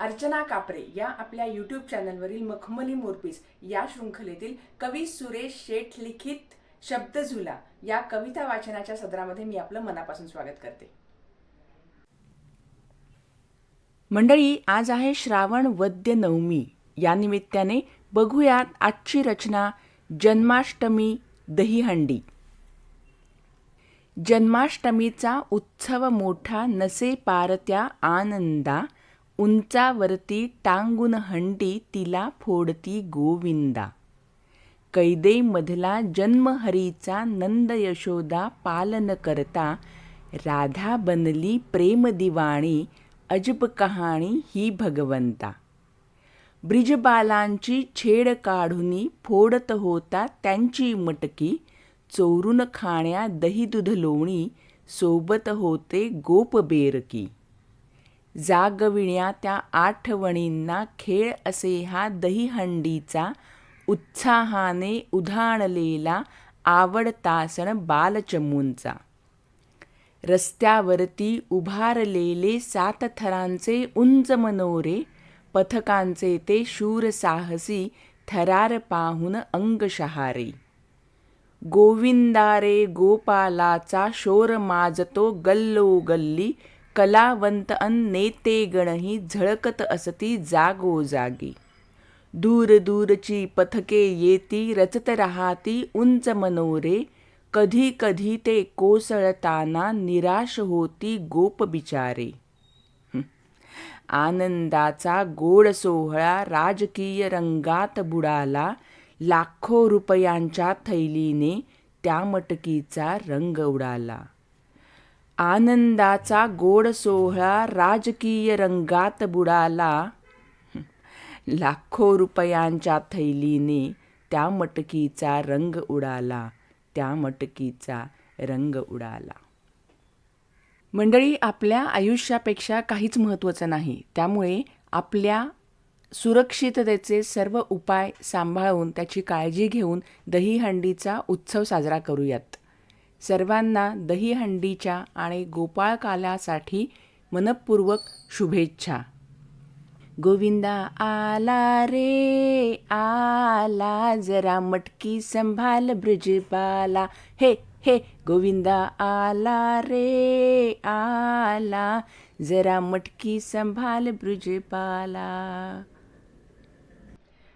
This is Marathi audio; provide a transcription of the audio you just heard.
अर्चना कापरे या आपल्या यूट्यूब चॅनलवरील मखमली मोरपीस या शृंखलेतील कवी सुरेश शेठ लिखित शब्द झुला या कविता वाचनाच्या सदरामध्ये मी आपलं मनापासून स्वागत करते. मंडळी आज आहे श्रावण वद्य नवमी. या निमित्ताने बघूयात आजची रचना जन्माष्टमी दहीहंडी. जन्माष्टमीचा उत्सव मोठा नसे पारत्या आनंदा उंचावरती टांगून हंडी तिला फोडती गोविंदा. कैदेमधला जन्महरीचा नंद यशोदा पालन करता राधा बनली प्रेमदिवाणी अजब कहाणी ही भगवंता. ब्रिजबालांची छेड काढूनी फोडत होता त्यांची मटकी चोरून खाण्या दही दूध लोणी सोबत होते गोप बेरकी जागविण्या त्या आठवणींना खेळ असे हा दहीहंडीचा उत्साहाने उधाणलेला आवडतासण बालचमूंचा. रस्त्यावरती उभारलेले सात थरांचे उंच मनोरे पथकांचे ते शूर साहसी थरार पाहून अंगशहारे. गोविंदारे गोपालाचा शोर माजतो गल्लो गल्ली कलावंत अन नेतेगणही झळकत असती जागोजागी दूर दूरची पथके येती रचत राहती उंच मनोरे. कधी कधी ते कोसळताना निराश होती गोप बिचारे. आनंदाचा गोड सोहळा राजकीय रंगात बुडाला. लाखो रुपयांच्या थैलीने त्या मटकीचा रंग उडाला. आनंदाचा गोड सोहळा राजकीय रंगात बुडाला. लाखो रुपयांच्या थैलीने त्या मटकीचा रंग उडाला. त्या मटकीचा रंग उडाला. मंडळी आपल्या आयुष्यापेक्षा काहीच महत्त्वाचं नाही. त्यामुळे आपल्या सुरक्षिततेचे सर्व उपाय सांभाळून त्याची काळजी घेऊन दहीहंडीचा उत्सव साजरा करूयात. सर्वांना दहीहंडीच्या आणि गोपाळकालासाठी मनपूर्वक शुभेच्छा. गोविंदा आला रे आला जरा मटकी संभाल ब्रजपाला हे हे गोविंदा आला रे आला जरा मटकी संभाल ब्रजपाला